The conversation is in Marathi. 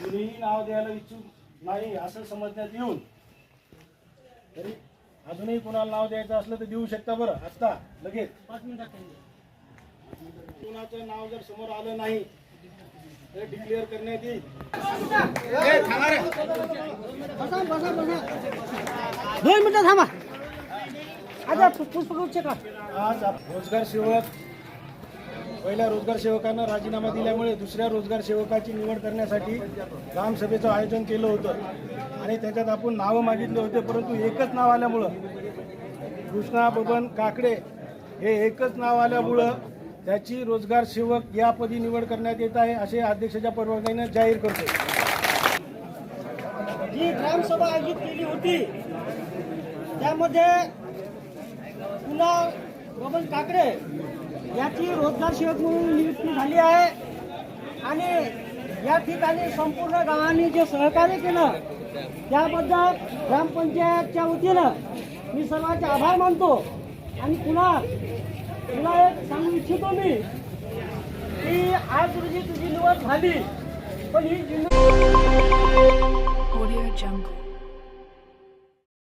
नाव द्यायला इच्छुक नाही असं समजण्यात येऊन. तरी अजूनही कुणाला नाव द्यायचं असलं तर देऊ शकता बरं. आत्ता लगेच. कुणाचं नाव जर समोर आलं नाही तर डिक्लेअर करण्यात येईल. दोन मिनिटं थांबा. आता पुष्पगुच्छ का? आज रोजगार सेवक पहिल्या रोजगार सेवकांना राजीनामा दिल्यामुळे दुसऱ्या रोजगार सेवकाची निवड करण्यासाठी ग्रामसभेचं आयोजन केलं होतं. आणि त्याच्यात आपण नावं मागितले होते परंतु एकच नाव आल्यामुळं कृष्णा बबन काकडे हे एकच नाव आल्यामुळं त्याची रोजगार सेवक यापदी निवड करण्यात येत आहे असे अध्यक्षाच्या परवानगीने जाहीर करतो. जी ग्रामसभा आयोजित केली होती त्यामध्ये पुन्हा बबन काकडे याची रोजगार सेवक म्हणून नियुक्ती झाली आहे. आणि या ठिकाणी संपूर्ण गावाने जे सहकार्य केलं त्याबद्दल ग्रामपंचायतच्या वतीनं मी सर्वांचे आभार मानतो. आणि पुन्हा तुला एक सांगू इच्छितो मी की आज रोजी तुझी निवड झाली पण ही जिल्हा